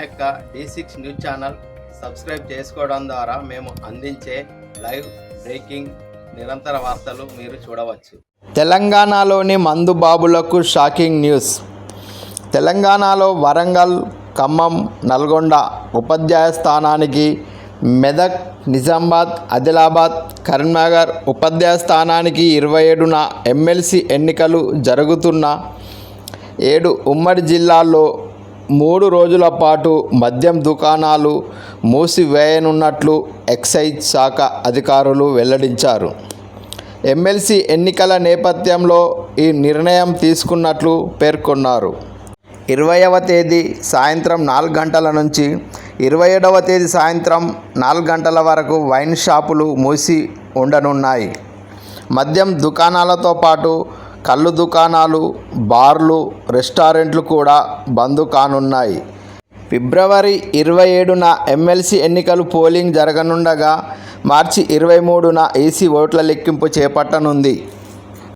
యొక్క D six news channel subscribe చేసుకోవడం ద్వారా మేము అందించే లైవ్ బ్రేకింగ్ నిరంతర వార్తలు మీరు చూడవచ్చు. తెలంగాణలోని మందుబాబులకు షాకింగ్ న్యూస్. తెలంగాణలో వరంగల్ ఖమ్మం నల్గొండ ఉపాధ్యాయ స్థానానికి మెదక్ నిజామాబాద్ ఆదిలాబాద్ కరీంనగర్ ఉపాధ్యాయ స్థానానికి ఇరవై ఏడున ఎమ్మెల్సీ ఎన్నికలు జరుగుతున్న ఏడు ఉమ్మడి జిల్లాల్లో మూడు రోజుల పాటు మద్యం దుకాణాలు మూసివేయనున్నట్లు ఎక్సైజ్ శాఖ అధికారులు వెల్లడించారు. ఎమ్మెల్సీ ఎన్నికల నేపథ్యంలో ఈ నిర్ణయం తీసుకున్నట్లు పేర్కొన్నారు. ఇరవైవ తేదీ సాయంత్రం నాలుగు గంటల నుంచి ఇరవై ఏడవ తేదీ సాయంత్రం నాలుగు గంటల వరకు వైన్ షాపులు మూసి ఉండనున్నాయి. మద్యం దుకాణాలతో పాటు కళ్ళు దుకాణాలు బార్లు రెస్టారెంట్లు కూడా బంద్ కానున్నాయి. ఫిబ్రవరి ఇరవై ఏడున ఎమ్మెల్సీ ఎన్నికలు పోలింగ్ జరగనుండగా మార్చి ఇరవై మూడున ఈసీ ఓట్ల లెక్కింపు చేపట్టనుంది.